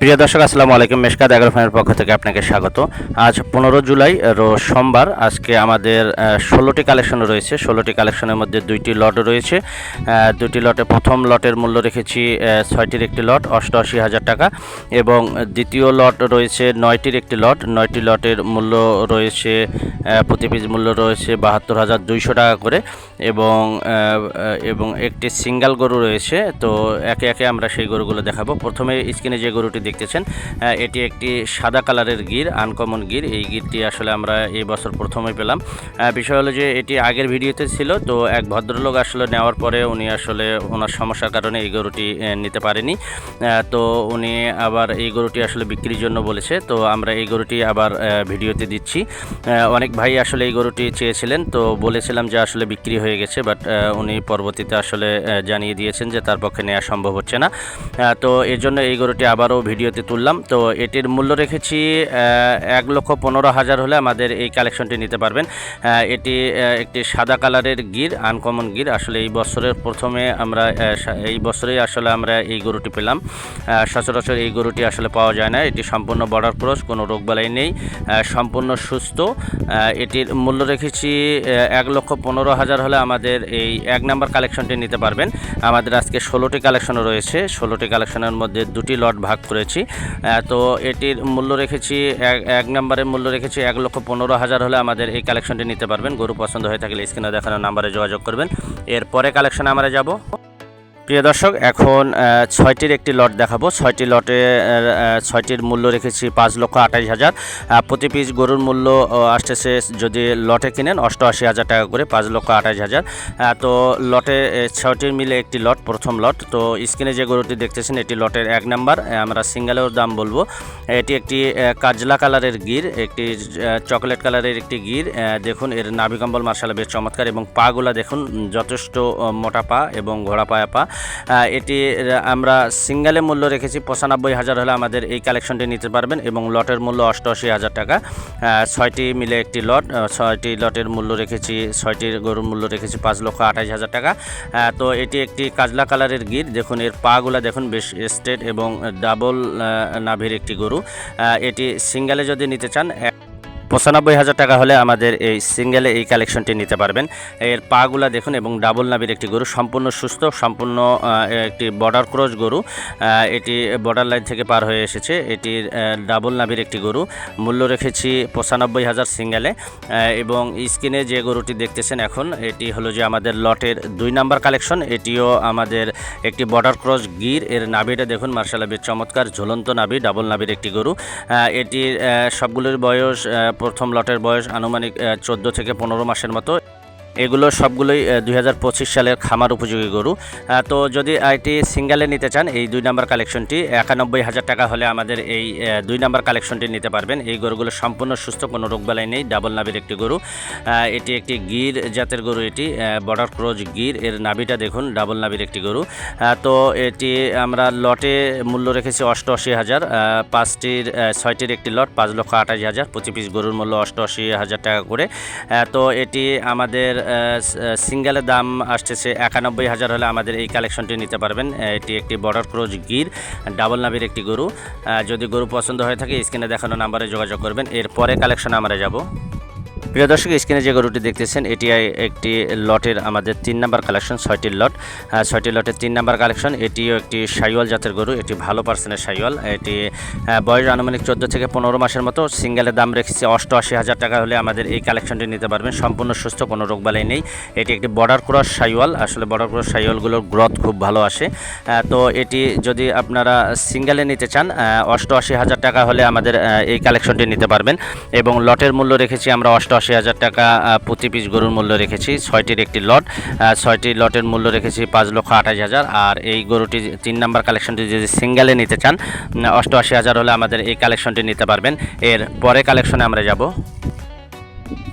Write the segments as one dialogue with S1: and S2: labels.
S1: প্রিয় দর্শক, আসসালামু আলাইকুম। মেশকাত অ্যাগ্রোফানের পক্ষ থেকে আপনাকে স্বাগত। আজ পনেরো জুলাই রোজ সোমবার। আজকে আমাদের ষোলোটি কালেকশন রয়েছে। ষোলোটি কালেকশনের মধ্যে দুইটি লট রয়েছে। দুটি লটে প্রথম লটের মূল্য রেখেছি ছয়টির একটি লট, অষ্টআশি হাজার টাকা। এবং দ্বিতীয় লট রয়েছে, নয়টির একটি লট। নয়টি লটের মূল্য রয়েছে প্রতি পিস মূল্য রয়েছে বাহাত্তর হাজার দুইশো টাকা করে। এবং এবং একটি সিঙ্গেল গরু রয়েছে। তো একে একে আমরা সেই গরুগুলো দেখাবো। প্রথমে স্ক্রিনে যে গরুটি দেখতেছেন। এটি একটি সাদা কালারের গির আনকমন গির। এই গিরটি আসলে আমরা এই বছর প্রথমে পেলাম। বিষয় হলো যে এটি আগের ভিডিওতে ছিল, তো এক ভদ্রলোক আসলে নেওয়ার পরে উনি আসলে ওনার সমস্যার কারণে এই গরুটি নিতে পারেনি। তো উনি আবার এই গরুটি আসলে বিক্রির জন্য বলেছে। তো আমরা এই গরুটি আবার ভিডিওতে দিচ্ছি। অনেক ভাই আসলে এই গরুটি চেয়েছিলেন, তো বলেছিলাম যে আসলে বিক্রি হয়ে গেছে বাট উনি পরবর্তীতে আসলে জানিয়ে দিয়েছেন যে তার পক্ষে নেওয়া সম্ভব হচ্ছে না। তো এর জন্য এই গরুটি আবারও ভিডিওতে তুললাম। তো এটির মূল্য রেখেছি এক লক্ষ পনেরো হাজার হলে আমাদের এই কালেকশনটি নিতে পারবেন। এটি একটি সাদা কালারের গির, আনকমন গির। আসলে এই বছরের প্রথমে আমরা এই বছরেই আসলে আমরা এই গরুটি পেলাম। সচরাচর এই গরুটি আসলে পাওয়া যায় না। এটি সম্পূর্ণ বর্ডার ক্রস, কোনো রোগবালাই নেই। সম্পূর্ণ সুস্থ। এটির মূল্য রেখেছি এক লক্ষ পনেরো হাজার হলে আমাদের এই এক নাম্বার কালেকশনটি নিতে পারবেন। আমাদের আজকে ষোলোটি কালেকশনও রয়েছে। ষোলোটি কালেকশনের মধ্যে দুটি লট ভাগ করেছি। আহ, তো এটির মূল্য রেখেছি এক এক নম্বরের মূল্য রেখেছি এক লক্ষ পনেরো হাজার হলে আমাদের এই কালেকশনটি নিতে পারবেন। গরু পছন্দ হয়ে থাকলে স্ক্রিনে দেখানো নাম্বারে যোগাযোগ করবেন। এরপরে কালেকশনে আমরা যাব। প্রিয় দর্শক, এখন ছয়টির একটি লট দেখাবো। ছয়টি লটে ছয়টির মূল্য রেখেছি পাঁচ লক্ষ আঠাশ হাজার। প্রতি পিস গরুর মূল্য আসতেছে যদি লটে কিনেন, অষ্টআশি হাজার টাকা করে পাঁচ লক্ষ আঠাশ হাজার। তো লটে ছয়টির মিলে একটি লট, প্রথম লট। তো স্ক্রিনে যে গরুটি দেখতেছেন, এটি লটের এক নাম্বার। আমরা সিঙ্গেলের দাম বলব। এটি একটি কাজলা কালারের গির, একটি চকলেট কালারের একটি গির। দেখুন, এর নাভিকম্বল মার্শাল বেশ চমৎকার এবং পাগুলা দেখুন, যথেষ্ট মোটা পা এবং ঘোড়া পায়া পা। এটির আমরা সিঙ্গেলে মূল্য রেখেছি, পঁচানব্বই হাজার হলে আমাদের এই কালেকশনটি নিতে পারবেন এবং লটের মূল্য অষ্টআশি হাজার টাকা। ছয়টি মিলে একটি লট ছয়টি লটের মূল্য রেখেছি ছয়টির গরুর মূল্য রেখেছি পাঁচ লক্ষ আঠাশ হাজার টাকা। তো এটি একটি কাজলা কালারের গির, দেখুন এর পাগুলা দেখুন বেশ স্টেট এবং ডাবল নাভির একটি গরু। এটি সিঙ্গেলে যদি নিতে চান পঁচানব্বই হাজার টাকা হলে আমাদের এই সিঙ্গেলে এই কালেকশনটি নিতে পারবেন। এর পাগুলা দেখুন এবং ডাবল নাবির একটি গরু, সম্পূর্ণ সুস্থ, সম্পূর্ণ একটি বর্ডার ক্রস গরু। এটি বর্ডার লাইন থেকে পার হয়ে এসেছে। এটির ডাবল নাবির একটি গরু। মূল্য রেখেছি পঁচানব্বই হাজার সিঙ্গেলে। এবং স্ক্রিনে যে গরুটি দেখতেছেন এখন, এটি হলো যে আমাদের লটের দুই নাম্বার কালেকশন। এটিও আমাদের একটি বর্ডার ক্রস গির। এর নাভিটা দেখুন মার্শাল চমৎকার, ঝুলন্ত নাবি, ডাবল নাভির একটি গরু। এটির সবগুলোর বয়স প্রথম লটের বয়স আনুমানিক চোদ্দ থেকে পনেরো মাসের মতো। এগুলো সবগুলোই দুই হাজার পঁচিশ সালের খামার উপযোগী গরু। তো যদি এটি সিঙ্গেলে নিতে চান, এই দুই নাম্বার কালেকশনটি একানব্বই হাজার টাকা হলে আমাদের এই দুই নাম্বার কালেকশনটি নিতে পারবেন। এই গরুগুলো সম্পূর্ণ সুস্থ, কোনো রোগবালাই নেই, ডাবল নাভির একটি গরু। এটি একটি গির জাতের গরু এটি বর্ডার ক্রোজ গির, এর নাভিটা দেখুন, ডাবল নাভির একটি গরু। তো এটি আমরা লটে মূল্য রেখেছি অষ্টআশি হাজার পাঁচটির ছয়টির একটি লট, পাঁচ লক্ষ আঠাশ হাজার, প্রতি পিস গরুর মূল্য অষ্টআশি হাজার টাকা করে। তো এটি আমাদের সিঙ্গেলের দাম আসতেছে একানব্বই হাজার হলে আমাদের এই কালেকশনটি নিতে পারবেন। এটি একটি বর্ডার ক্রোজ গির, ডাবল নাবির একটি গরু। যদি গরু পছন্দ হয়ে থাকে, স্ক্রিনে দেখানো নাম্বারে যোগাযোগ করবেন। এরপরে কালেকশন আমরা যাব। প্রিয় দর্শক, স্ক্রিনে যে গরুটি দেখতেছেন, এটি একটি লটের আমাদের তিন নাম্বার কালেকশন ছয়টির লট। ছয়টি লটের তিন নাম্বার কালেকশন এটিও একটি সাইওয়াল জাতের গরু, এটি ভালো পার্সেন্টের সাইওয়াল। এটি বয়স আনুমানিক চোদ্দ থেকে পনেরো মাসের মতো সিঙ্গেলের দাম রেখেছি অষ্টআশি হাজার টাকা হলে আমাদের এই কালেকশনটি নিতে পারবেন। সম্পূর্ণ সুস্থ, কোনো রোগবালাই নেই। এটি একটি বর্ডার ক্রস সাইওয়াল। আসলে বর্ডার ক্রস সাইওয়ালগুলোর গ্রোথ খুব ভালো আসে। তো এটি যদি আপনারা সিঙ্গেলে নিতে চান অষ্টআশি হাজার টাকা হলে আমাদের এই কালেকশনটি নিতে পারবেন। এবং লটের মূল্য রেখেছি আমরা অষ্টআশি হাজার টাকা প্রতি পিস গরুর মূল্য রেখেছি। ছয়টির একটি লট ছয়টি লটের মূল্য রেখেছি পাঁচ লক্ষ আঠাশ হাজার। আর এই গরুটি তিন নাম্বার কালেকশনটি যদি সিঙ্গেলে নিতে চান অষ্টআশি হাজার হলে আমাদের এই কালেকশনটি নিতে পারবেন। এর পরে কালেকশনে আমরা যাব।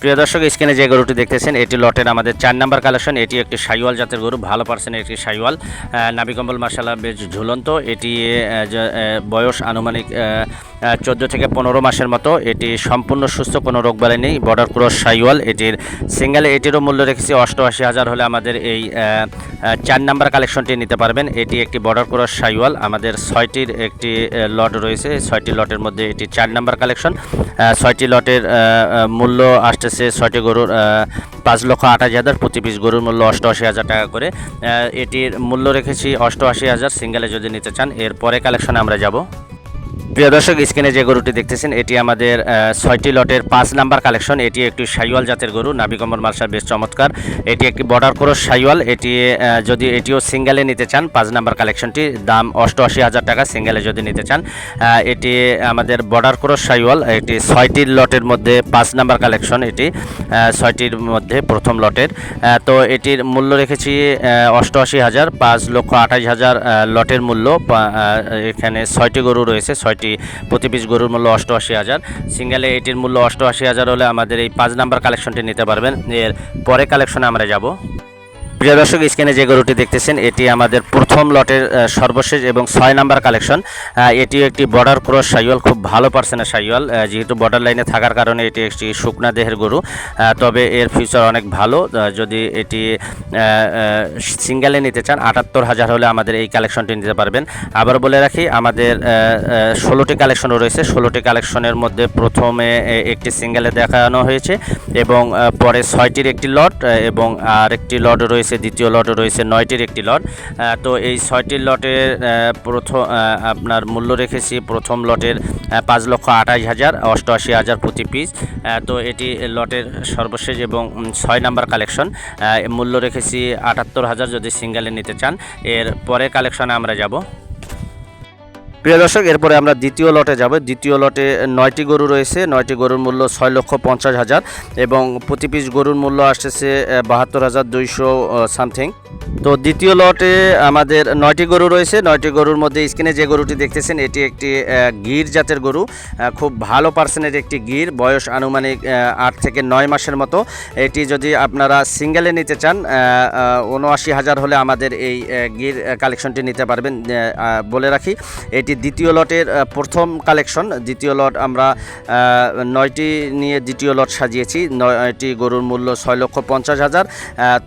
S1: প্রিয় দর্শক স্ক্রিনে যে গরুটি দেখতেছেন এটি লটের আমাদের চার নাম্বার কালেকশন। এটি একটি সাইওয়াল জাতের গরু ভালো পার্সেন্টের একটি সাইওয়াল। নাবিকম্বল মাসালা বেশ ঝুলন্ত। এটি বয়স আনুমানিক চোদ্দ থেকে পনেরো মাসের মতো। এটি সম্পূর্ণ সুস্থ কোনো রোগ রোগবালাই নেই। বর্ডার ক্রস সাইওয়াল এটির সিঙ্গেলে এটিরও মূল্য রেখেছি অষ্টআশি হাজার হলে আমাদের এই চার নাম্বার কালেকশনটি নিতে পারবেন। এটি একটি বর্ডার ক্রস সাইওয়াল। আমাদের ছয়টির একটি লট রয়েছে। ছয়টি লটের মধ্যে এটি চার নাম্বার কালেকশন। ছয়টি লটের মূল্য আহ, আসতেছে ছয়টি গরুর পাঁচ লক্ষ আঠাশ হাজার, প্রতি পিস গরুর মূল্য অষ্টআশি হাজার টাকা করে। এটির মূল্য রেখেছি অষ্টআশি হাজার, সিঙ্গেলে যদি নিতে চান, এরপরে কালেকশনে আমরা যাব। প্রিয় দর্শক, স্ক্রিনে যে গরুটি দেখতেছেন, এটি আমাদের ছয়টি লটের পাঁচ নাম্বার কালেকশন। এটি একটি সাইওয়াল জাতের গরু নাবিকম্বর মালসার বেশ চমৎকার। এটি একটি বর্ডার ক্রস সাইওয়াল, এটি যদি এটিও সিঙ্গেলে নিতে চান, পাঁচ নাম্বার কালেকশনটি, দাম অষ্টআশি হাজার টাকা, সিঙ্গেলে যদি নিতে চান। এটি আমাদের বর্ডার ক্রস সাইওয়াল, এটি ছয়টি লটের মধ্যে পাঁচ নাম্বার কালেকশন এটি ছয়টির মধ্যে প্রথম লটের। তো এটির মূল্য রেখেছি অষ্টআশি হাজার, পাঁচ লক্ষ আঠাশ হাজার লটের মূল্য এখানে ছয়টি গরু রয়েছে ছয়টি প্রতি পিস গরুর মূল্য অষ্টআশি হাজার। সিঙ্গেলে এটির মূল্য অষ্টআশি হাজার হলে আমাদের এই পাঁচ নাম্বার কালেকশনটি নিতে পারবেন। এর পরে কালেকশনে আমরা যাব। প্রিয় দর্শক, স্ক্রিনে যে গরুটি দেখতেছেন, এটি আমাদের প্রথম লটের সর্বশেষ এবং ছয় নাম্বার কালেকশন। এটিও একটি বর্ডার ক্রস সাইওয়াল, খুব ভালো পার্সেন্টের সাইওয়াল। যেহেতু বর্ডার লাইনে থাকার কারণে এটি একটি শুকনা দেহের গরু। তবে এর ফিউচার অনেক ভালো। যদি এটি সিঙ্গেলে নিতে চান, আটাত্তর হাজার হলে আমাদের এই কালেকশনটি নিতে পারবেন। আবার বলে রাখি, আমাদের ষোলোটি কালেকশনও রয়েছে। ষোলোটি কালেকশনের মধ্যে প্রথমে একটি সিঙ্গেলে দেখানো হয়েছে এবং পরে ছয়টির একটি লট এবং আর একটি লট রয়েছে, দ্বিতীয় লট রয়েছে, নয়টির একটি লট। তো এই ছয়টি লটের প্রথম আপনার মূল্য রেখেছি প্রথম লটের পাঁচ লক্ষ আঠাশ হাজার অষ্টআশি হাজার প্রতি পিস। তো এটি লটের সর্বশেষ এবং ছয় নাম্বার কালেকশন। মূল্য রেখেছি আটাত্তর হাজার যদি সিঙ্গেলে নিতে চান, এর পরে কালেকশনে আমরা যাব। প্রিয় দর্শক, এরপরে আমরা দ্বিতীয় লটে যাব। দ্বিতীয় লটে নয়টি গরু রয়েছে। নয়টি গরুর মূল্য ছয় লক্ষ পঞ্চাশ হাজার এবং প্রতি পিস গরুর মূল্য আসতেছে বাহাত্তর হাজার দুইশো সামথিং। তো দ্বিতীয় লটে আমাদের নয়টি গরু রয়েছে। নয়টি গরুর মধ্যে স্ক্রিনে যে গরুটি দেখতেছেন, এটি একটি গির জাতের গরু। খুব ভালো পার্সেন্টের একটি গির, বয়স আনুমানিক আট থেকে নয় মাসের মতো। এটি যদি আপনারা সিঙ্গেলে নিতে চান উনআশি হাজার হলে আমাদের এই গির কালেকশনটি নিতে পারবেন বলে রাখি। এটি দ্বিতীয় লটের প্রথম কালেকশন। দ্বিতীয় লট আমরা নয়টি নিয়ে দ্বিতীয় লট সাজিয়েছি। নয়টি গরুর মূল্য ছয় লক্ষ পঞ্চাশ হাজার।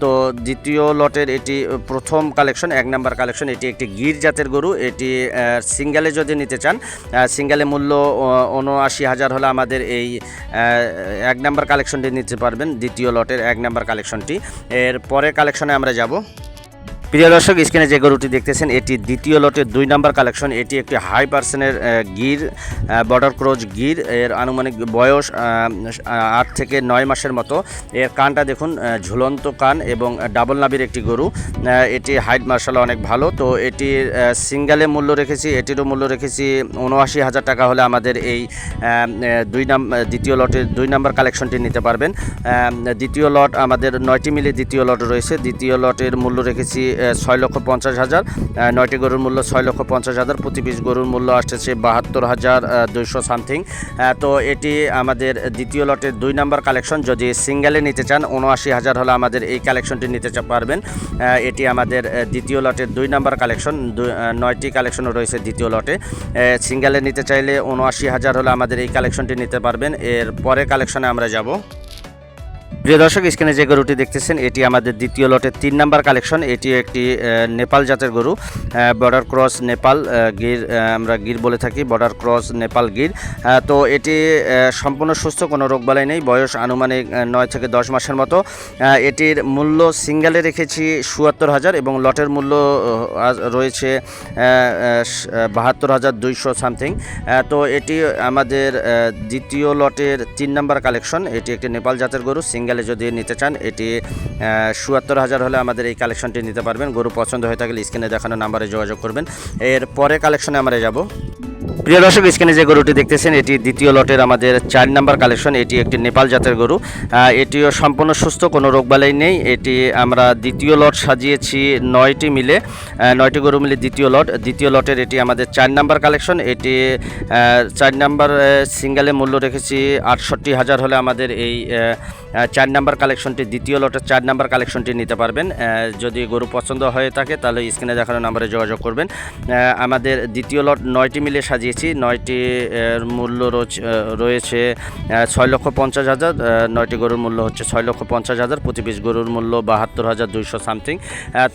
S1: তো দ্বিতীয় লটের এটি প্রথম কালেকশন, এক নাম্বার কালেকশন। এটি একটি গির জাতের গরু। এটি সিঙ্গেলে যদি নিতে চান সিঙ্গেলে মূল্য উনআশি হাজার হলে আমাদের এই এক নাম্বার কালেকশনটি নিতে পারবেন। দ্বিতীয় লটের এক নাম্বার কালেকশনটি। এর পরে কালেকশনে আমরা যাব। প্রিয় দর্শক, স্ক্রিনে যে গরুটি দেখতেছেন, এটি দ্বিতীয় লটের দুই নাম্বার কালেকশন। এটি একটি হাই পার্সেন্টের গির বর্ডার ক্রোজ গির। এর আনুমানিক বয়স আট থেকে নয় মাসের মতো। এর কানটা দেখুন ঝুলন্ত কান এবং ডাবল নাবির একটি গরু। এটি হাইট মার্শাল অনেক ভালো। তো এটির সিঙ্গেলে মূল্য রেখেছি, এটিরও মূল্য রেখেছি উনআশি হাজার টাকা হলে আমাদের এই দুই নাম দ্বিতীয় লটের দুই নাম্বার কালেকশনটি নিতে পারবেন। দ্বিতীয় লট আমাদের নয়টি মিলে দ্বিতীয় লট রয়েছে। দ্বিতীয় লটের মূল্য রেখেছি ছয় লক্ষ পঞ্চাশ হাজার নয়টি গরুর মূল্য ছয় লক্ষ পঞ্চাশ হাজার প্রতি পিস গরুর মূল্য আসতেছে বাহাত্তর হাজার দুইশো সামথিং। তো এটি আমাদের দ্বিতীয় লটের দুই নাম্বার কালেকশন। যদি সিঙ্গেলে নিতে চান, উনআশি হাজার হলে আমাদের এই কালেকশনটি নিতে পারবেন। এটি আমাদের দ্বিতীয় লটের দুই নাম্বার কালেকশন। নয়টি কালেকশন রয়েছে দ্বিতীয় লটে। সিঙ্গেলে নিতে চাইলে উনআশি হাজার হলে আমাদের এই কালেকশনটি নিতে পারবেন। এর পরে কালেকশনে আমরা যাব। প্রিয় দর্শক, স্ক্রিনে যে গরুটি দেখতেছেন, এটি আমাদের দ্বিতীয় লটের তিন নাম্বার কালেকশন। এটি একটি নেপাল জাতের গরু। বর্ডার ক্রস নেপাল গির আমরা গির বলে থাকি বর্ডার ক্রস নেপাল গির। তো এটি সম্পূর্ণ সুস্থ, কোনো রোগবালাই নেই। বয়স আনুমানিক নয় থেকে দশ মাসের মতো। এটির মূল্য সিঙ্গেলে রেখেছি সুয়াত্তর হাজার এবং লটের মূল্য রয়েছে বাহাত্তর হাজার দুইশো সামথিং। তো এটি আমাদের দ্বিতীয় লটের তিন নাম্বার কালেকশন। এটি একটি নেপাল জাতের গরু, সিঙ্গেলে যদি নিতে চান, এটি চুয়াত্তর হাজার হলে আমাদের এই কালেকশনটি নিতে পারবেন। গরু পছন্দ হয়ে থাকলে স্ক্রিনে দেখানো নাম্বারে যোগাযোগ করবেন। এর পরে কালেকশনে আমরা যাব। প্রিয় দর্শক, স্ক্রিনে যে গরুটি দেখতেছেন, এটি দ্বিতীয় লটের আমাদের চার নাম্বার কালেকশন। এটি একটি নেপাল জাতের গরু। এটিও সম্পূর্ণ সুস্থ, কোনো রোগবালাই নেই। এটি আমরা দ্বিতীয় লট সাজিয়েছি নয়টি মিলে। নয়টি গরু মিলে দ্বিতীয় লট। দ্বিতীয় লটের এটি আমাদের চার নাম্বার কালেকশন। এটি চার নাম্বার সিঙ্গেলে মূল্য রেখেছি আটষট্টি হাজার হলে আমাদের এই চার নাম্বার কালেকশনটি, দ্বিতীয় লটের চার নাম্বার কালেকশনটি নিতে পারবেন। যদি গরু পছন্দ হয়ে থাকে, তাহলে স্ক্রিনে দেখানো নাম্বারে যোগাযোগ করবেন। আমাদের দ্বিতীয় লট নয়টি মিলে সাজিয়েছি। নয়টি, এর মূল্য রয়েছে ছয় লক্ষ পঞ্চাশ হাজার নয়টি গরুর মূল্য হচ্ছে ছয় লক্ষ পঞ্চাশ হাজার প্রতি পিস গরুর মূল্য বাহাত্তর হাজার দুইশো সামথিং।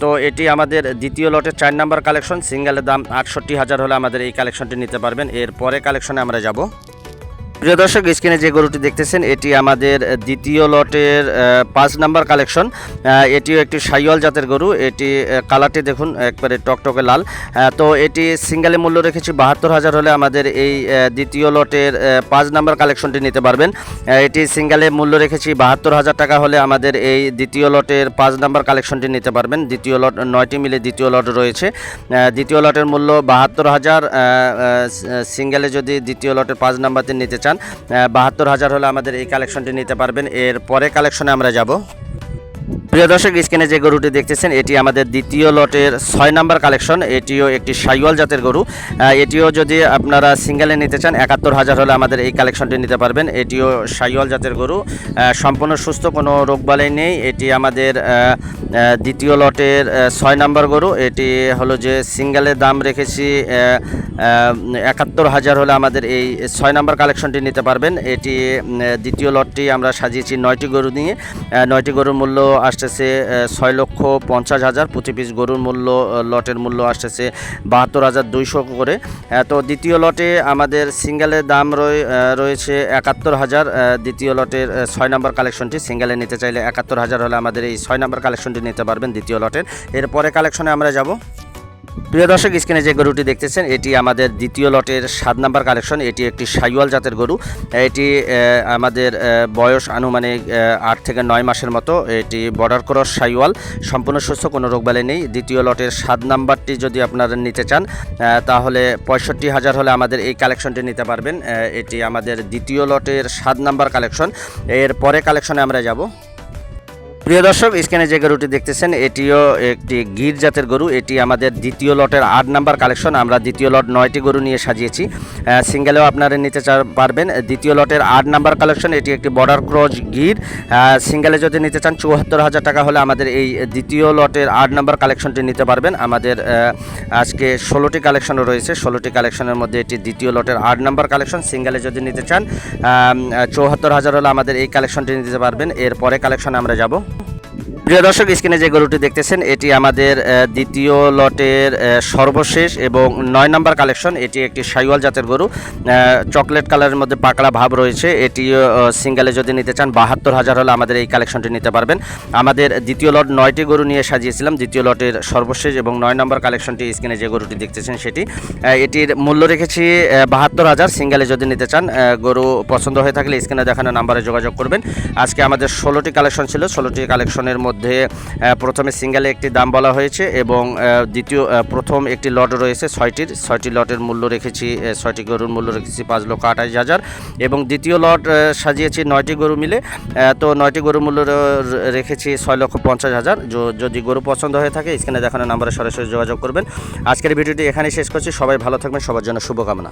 S1: তো এটি আমাদের দ্বিতীয় লটের চার নাম্বার কালেকশন, সিঙ্গেলের দাম আটষট্টি হাজার হলে আমাদের এই কালেকশনটি নিতে পারবেন। এর পরে কালেকশনে আমরা যাব। প্রিয় দর্শক, স্ক্রিনে যে গরুটি দেখতেছেন, এটি আমাদের দ্বিতীয় লটের পাঁচ নাম্বার কালেকশন। এটিও একটি সাইওয়াল জাতের গরু। এটি কালারটি দেখুন, একবারে টকটকে লাল। তো এটি সিঙ্গেলে মূল্য রেখেছি বাহাত্তর হাজার হলে আমাদের এই দ্বিতীয় লটের পাঁচ নাম্বার কালেকশনটি নিতে পারবেন। এটি সিঙ্গেলে মূল্য রেখেছি বাহাত্তর হাজার টাকা হলে আমাদের এই দ্বিতীয় লটের পাঁচ নাম্বার কালেকশনটি নিতে পারবেন। দ্বিতীয় লট, নয়টি মিলে দ্বিতীয় লট রয়েছে। দ্বিতীয় লটের মূল্য বাহাত্তর হাজার সিঙ্গেলে যদি দ্বিতীয় লটের পাঁচ নাম্বারটি নিতে চান। বাহাত্তর হাজার হলে আমাদের এই কালেকশনটি নিতে পারবেন। এর পরে কালেকশনে আমরা যাব। প্রিয় দর্শক, স্ক্রিনে যে গরুটি দেখতেছেন, এটি আমাদের দ্বিতীয় লটের ছয় নাম্বার কালেকশন। এটিও একটি সাইওয়াল জাতের গরু। এটিও যদি আপনারা সিঙ্গেলে নিতে চান, একাত্তর হাজার হলে আমাদের এই কালেকশনটি নিতে পারবেন। এটিও সাইওয়াল জাতের গরু। সম্পূর্ণ সুস্থ, কোনো রোগবালাই নেই। এটি আমাদের দ্বিতীয় লটের ছয় নাম্বার গরু। এটি হলো যে সিঙ্গেলের দাম রেখেছি একাত্তর হাজার হলে আমাদের এই ছয় নাম্বার কালেকশনটি নিতে পারবেন। এটি দ্বিতীয় লটটি আমরা সাজিয়েছি নয়টি গরু নিয়ে। নয়টি গরুর মূল্য আসতেছে ছয় লক্ষ পঞ্চাশ হাজার প্রতি পিস গরুর মূল্য লটের মূল্য আসতেছে বাহাত্তর হাজার দুইশো করে। তো দ্বিতীয় লটে আমাদের সিঙ্গেলের দাম রয়ে- রয়েছে একাত্তর হাজার। দ্বিতীয় লটের ছয় নম্বর কালেকশনটি সিঙ্গেলে নিতে চাইলে একাত্তর হাজার হলে আমাদের এই ছয় নম্বর কালেকশনটি নিতে পারবেন দ্বিতীয় লটের। এরপরে কালেকশনে আমরা যাব। প্রিয় দর্শক, স্ক্রিনে যে গরুটি দেখতেছেন, এটি আমাদের দ্বিতীয় লটের সাত নাম্বার কালেকশন। এটি একটি সাইওয়াল জাতের গরু। এটি আমাদের বয়স আনুমানিক আট থেকে নয় মাসের মতো। এটি বর্ডার ক্রস সাইওয়াল। সম্পূর্ণ সুস্থ, কোনো রোগবালাই নেই। দ্বিতীয় লটের সাত নাম্বারটি যদি আপনারা নিতে চান তাহলে পঁয়ষট্টি হাজার হলে আমাদের এই কালেকশনটি নিতে পারবেন। এটি আমাদের দ্বিতীয় লটের সাত নাম্বার কালেকশন। এর পরে কালেকশনে আমরা যাব। প্রিয় দর্শক, স্ক্রিনে যে গরুটি দেখতেছেন, এটিও একটি গির জাতের গরু। এটি আমাদের দ্বিতীয় লটের আট নাম্বার কালেকশন। আমরা দ্বিতীয় লট নয়টি গরু নিয়ে সাজিয়েছি। সিঙ্গেলেও আপনারা নিতে পারবেন। দ্বিতীয় লটের আট নাম্বার কালেকশন, এটি একটি বর্ডার ক্রস গির। সিঙ্গেলে যদি নিতে চান, চুয়াত্তর হাজার টাকা হলে আমাদের এই দ্বিতীয় লটের আট নাম্বার কালেকশনটি নিতে পারবেন। আমাদের আজকে ষোলোটি কালেকশন রয়েছে। ষোলোটি কালেকশনের মধ্যে এটি দ্বিতীয় লটের আট নাম্বার কালেকশন। সিঙ্গেলে যদি নিতে চান চৌহাত্তর হাজার হলে আমাদের এই কালেকশনটি নিতে পারবেন। এর পরে কালেকশনে আমরা যাব। প্রিয় দর্শক, স্ক্রিনে যে গরুটি দেখতেছেন, এটি আমাদের দ্বিতীয় লটের সর্বশেষ এবং নয় নম্বর কালেকশন। এটি একটি সাইওয়াল জাতের গরু। চকলেট কালারের মধ্যে পাকড়া ভাব রয়েছে। এটি সিঙ্গেলে যদি নিতে চান, বাহাত্তর হাজার হলে আমাদের এই কালেকশনটি নিতে পারবেন। আমাদের দ্বিতীয় লট নয়টি গরু নিয়ে সাজিয়েছিলাম। দ্বিতীয় লটের সর্বশেষ এবং নয় নম্বর কালেকশনটি স্ক্রিনে যে গরুটি দেখতেছেন, সেটি। এটির মূল্য রেখেছি বাহাত্তর হাজার। সিঙ্গেলে যদি নিতে চান গরু পছন্দ হয়ে থাকলে স্ক্রিনে দেখানো নাম্বারে যোগাযোগ করবেন। আজকে আমাদের ষোলোটি কালেকশন ছিল। ষোলোটি কালেকশনের মধ্যে আহ, প্রথমে সিঙ্গেলে একটি দাম বলা হয়েছে এবং দ্বিতীয় প্রথম একটি লট রয়েছে ছয়টির। ছয়টি লটের মূল্য রেখেছি ছয়টি গরুর মূল্য রেখেছি পাঁচ লক্ষ আঠাশ হাজার এবং দ্বিতীয় লট সাজিয়েছি নয়টি গরু মিলে তো নয়টি গরু মূল্য রেখেছি ছয় লক্ষ পঞ্চাশ হাজার। যদি গরু পছন্দ হয়ে থাকে স্ক্রিনে দেখানো নাম্বারে সরাসরি যোগাযোগ করবেন। আজকের ভিডিওটি এখানেই শেষ করছি। সবাই ভালো থাকবেন সবার জন্য শুভকামনা।